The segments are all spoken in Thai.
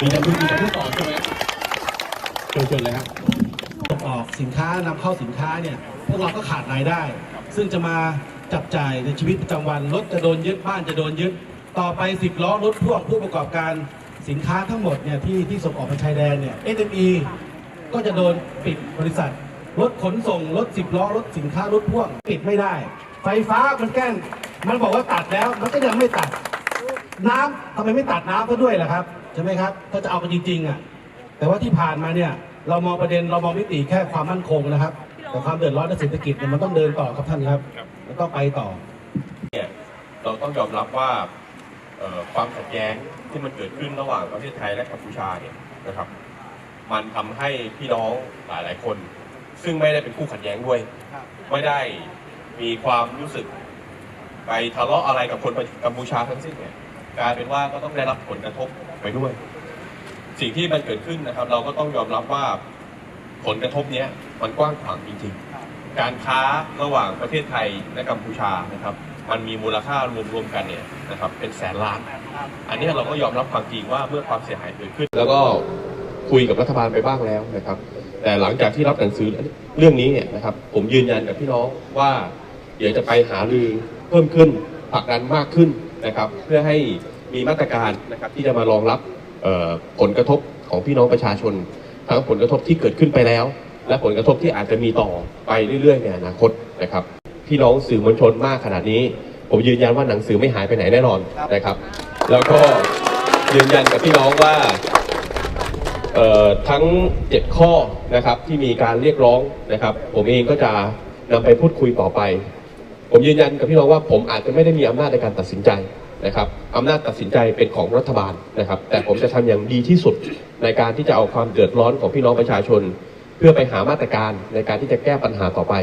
มีจะพูดมีจะพูดต่อใช่ไหมเชิญเชิญเลยครับส่งออกสินค้านำเข้าสินค้าเนี่ยพวกเราก็ขาดรายได้ ซึ่งจะมาจับจ่ายในชีวิตประจำวันรถจะโดนยึดบ้านจะโดนยึด ต่อไป10ล้อรถพ่วงผู้ประกอบการสินค้าทั้งหมดเนี่ยที่ที่ส่งออกไปชายแดนเนี่ย SME ก็จะโดนปิดบริษัท รถขนส่ง รถ10ล้อ รถสินค้ารถพ่วง ปิดไม่ได้ ไฟฟ้ามันแกล้งมันบอกว่าตัดแล้วมันก็ยังไม่ตัด น้ำทำไมไม่ตัดน้ำก็ด้วยล่ะครับ ช่ไหมครับ ถ้าจะเอากันจริงๆอะ แต่ว่าที่ผ่านมาเนี่ย เรามองประเด็นเรามองมิติแค่ความมั่นคงนะครับ แต่ความเดือดร้อนในเศรษฐกิจเนี่ยมันต้องเดินต่อครับท่านครับ แล้วก็ไปต่อ เนี่ย เราต้องยอมรับว่าเอ่อความขัดแย้งที่มันเกิดขึ้นระหว่างประเทศไทยและกัมพูชาเนี่ยนะครับ มันทำให้พี่น้องหลายๆคน ซึ่งไม่ได้เป็นคู่ขัดแย้งด้วย ไม่ได้มีความรู้สึกไปทะเลาะอะไรกับคนกัมพูชาทั้งสิ้นเนี่ย กลายเป็นว่าก็ต้องได้รับผลกระทบ ไปด้วย สิ่งที่มันเกิดขึ้นนะครับ เราก็ต้องยอมรับว่าผลกระทบเนี้ยมันกว้างขวางจริงๆ การค้าระหว่างประเทศไทยและกัมพูชานะครับ มันมีมูลค่ารวมๆกันเนี่ยนะครับ เป็นแสนล้าน อันนี้เราก็ยอมรับความจริงว่าเมื่อความเสียหายเกิดขึ้น แล้วก็คุยกับรัฐบาลไปบ้างแล้วนะครับ แต่หลังจากที่รับหนังสือเรื่องนี้เนี่ยนะครับ ผมยืนยันกับพี่น้องว่าเดี๋ยวจะไปหารือเพิ่มขึ้นผลักดันมากขึ้นนะครับ เพื่อให้ มีมาตรการนะครับที่จะมารองรับผลกระทบของพี่น้องประชาชน ทั้งผลกระทบที่เกิดขึ้นไปแล้ว และผลกระทบที่อาจจะมีต่อไปเรื่อยๆในอนาคตนะครับพี่น้องสื่อมวลชนมากขนาดนี้ ผมยืนยันว่าหนังสือไม่หายไปไหนแน่นอนนะครับ แล้วก็ยืนยันกับพี่น้องว่าทั้ง 7 ข้อนะครับที่มีการเรียกร้องนะครับ ผมเองก็จะนำไปพูดคุยต่อไป ผมยืนยันกับพี่น้องว่าผมอาจจะไม่ได้มีอำนาจในการตัดสินใจ นะครับอำนาจตัดสินใจเป็นของรัฐบาลนะครับ แต่ผมจะทำอย่างดีที่สุดในการที่จะเอาความเดือดร้อนของพี่น้องประชาชน เพื่อไปหามาตรการในการที่จะแก้ปัญหาต่อไป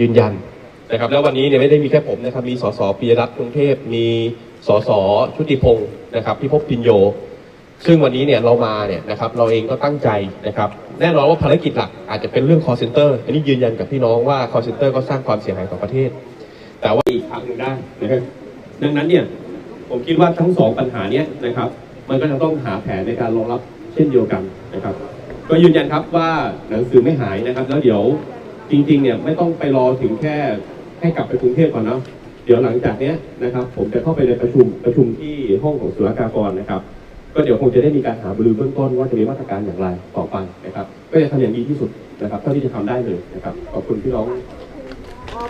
ยืนยันนะครับ แล้ววันนี้เนี่ยไม่ได้มีแค่ผมนะครับ มีสสปียรัตน์กรุงเทพมีสสชุติพงศ์นะครับพิภพพินโย ซึ่งวันนี้เนี่ยเรามาเนี่ยนะครับเราเองก็ตั้งใจนะครับแน่นอนว่าภารกิจหลักอาจจะเป็นเรื่อง call center อันนี้ยืนยันกับพี่น้องว่า call center ก็สร้างความเสียหายต่อประเทศ แต่ว่าอีกทางหนึ่งได้นะครับดังนั้นเนี่ย ผมคิดว่าทั้งสองปัญหาเนี้ยนะครับ มันก็จะต้องหาแผนในการรองรับเช่นเดียวกันนะครับ ก็ยืนยันครับว่าหนังสือไม่หายนะครับ แล้วเดี๋ยวจริงๆเนี่ยไม่ต้องไปรอถึงแค่ให้กลับไปกรุงเทพก่อนเนาะเดี๋ยวหลังจากเนี้ยนะครับ ผมจะเข้าไปในประชุมประชุมที่ห้องของศุลกากรนะครับ ก็เดี๋ยวคงจะได้มีการหาบรือเบื้องต้นว่าจะมีมาตรการอย่างไรต่อไปนะครับ ก็จะทำอย่างดีที่สุดนะครับเท่าที่จะทำได้เลยนะครับขอบคุณพี่น้อง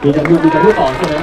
มีจะมีจะพูดต่อใช่ไหม